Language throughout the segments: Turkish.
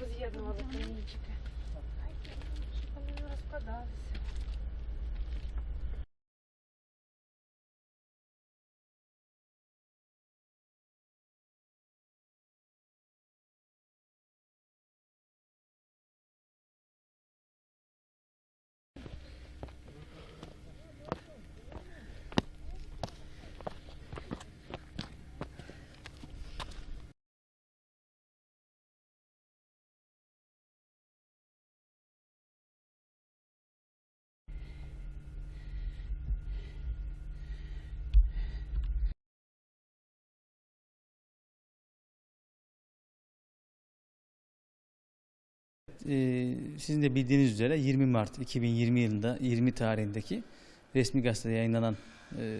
роз'єднували камінчики. Щоб вони не розкладалися. Sizin de bildiğiniz üzere 20 Mart 2020 yılında 20 tarihindeki resmi gazetede yayınlanan e,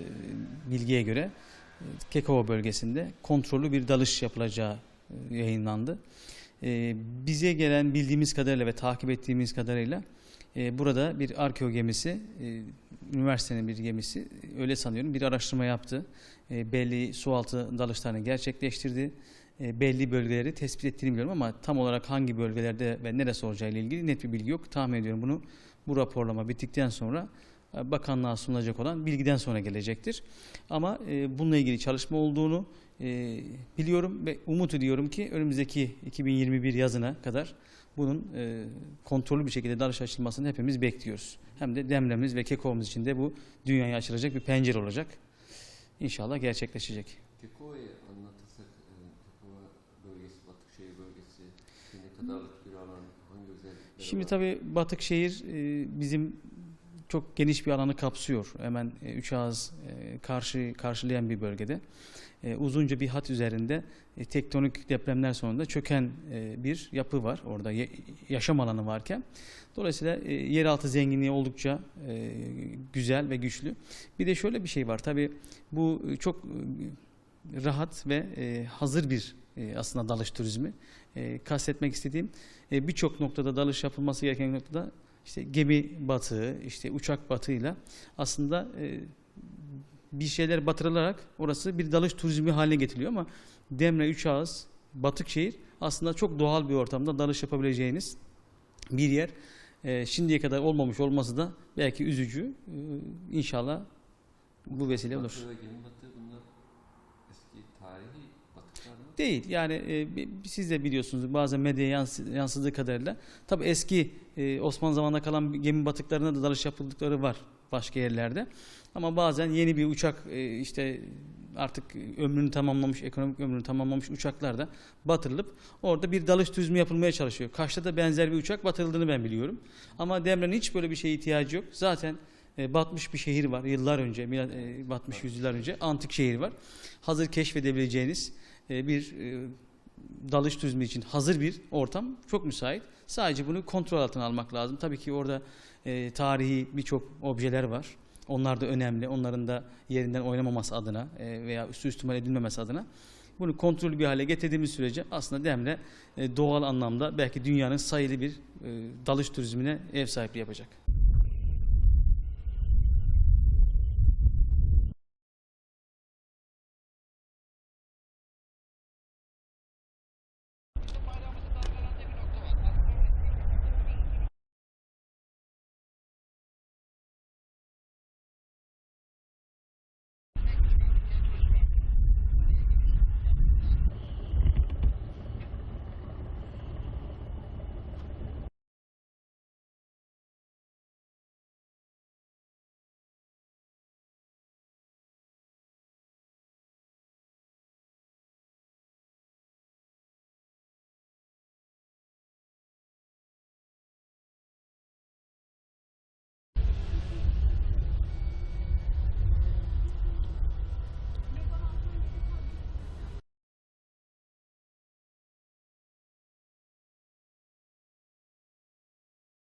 bilgiye göre e, Kekova bölgesinde kontrollü bir dalış yapılacağı e, yayınlandı. Bize gelen bildiğimiz kadarıyla ve takip ettiğimiz kadarıyla burada bir arkeo gemisi, üniversitenin bir gemisi, öyle sanıyorum bir araştırma yaptı. E, belli sualtı dalışlarını gerçekleştirdi e, belli bölgeleri tespit ettiğini biliyorum ama tam olarak hangi bölgelerde ve neresi olacağıyla ilgili net bir bilgi yok. Tahmin ediyorum bunu bu raporlama bittikten sonra bakanlığa sunulacak olan bilgiden sonra gelecektir. Ama e, bununla ilgili çalışma olduğunu e, biliyorum ve umut ediyorum ki önümüzdeki 2021 yazına kadar bunun e, kontrollü bir şekilde dalış açılmasını hepimiz bekliyoruz. Hem de Demremiz ve Kekova'mız için de bu dünyaya açılacak bir pencere olacak. İnşallah gerçekleşecek. Kekova'yı anlatırsak, e, Kekova bölgesi, Batıkşehir bölgesi, ne kadarlık bir alan, hangi özellikleri Şimdi var? tabii Batıkşehir e, bizim çok geniş bir alanı kapsıyor. Hemen e, üç ağız e, karşı karşılayan bir bölgede. E, uzunca bir hat üzerinde e, tektonik depremler sonunda çöken bir yapı var. Orada yaşam alanı varken. Dolayısıyla yeraltı zenginliği oldukça güzel ve güçlü. Bir de şöyle bir şey var. Tabii bu çok rahat ve hazır bir aslında dalış turizmi. E, kastetmek istediğim birçok noktada dalış yapılması gereken noktada işte gemi batığı, işte uçak batığıyla aslında e, bir şeyler batırılarak orası bir dalış turizmi haline getiriliyor ama Demre Üçağız, Batıkşehir aslında çok doğal bir ortamda dalış yapabileceğiniz bir yer. E, şimdiye kadar olmamış olması da belki üzücü. E, inşallah bu vesile olur. Batı ve Gemi Batı bunlar eski tarihi batıklar mı? Değil yani e, siz de biliyorsunuz bazen medyaya yansı- yansıdığı kadarıyla tabi eski e, Osmanlı zamanında kalan gemi batıklarına da dalış yapıldıkları var başka yerlerde. Ama bazen yeni bir uçak e, işte artık ömrünü tamamlamış, ekonomik ömrünü tamamlamış uçaklar da batırılıp orada bir dalış turizmi yapılmaya çalışıyor. Kaş'ta da benzer bir uçak batırıldığını ben biliyorum. Ama Demre'nin hiç böyle bir şeye ihtiyacı yok. Zaten e, batmış bir şehir var yıllar önce, e, batmış yüzyıllar önce antik şehir var. Hazır keşfedebileceğiniz bir e, dalış turizmi için hazır bir ortam çok müsait. Sadece bunu kontrol altına almak lazım. Tabii ki orada e, tarihi birçok objeler var. Onlar da önemli. Onların da yerinden oynamaması adına e, veya suistimal edilmemesi adına. Bunu kontrollü bir hale getirdiğimiz sürece aslında Demre e, doğal anlamda belki dünyanın sayılı bir e, dalış turizmine ev sahipliği yapacak.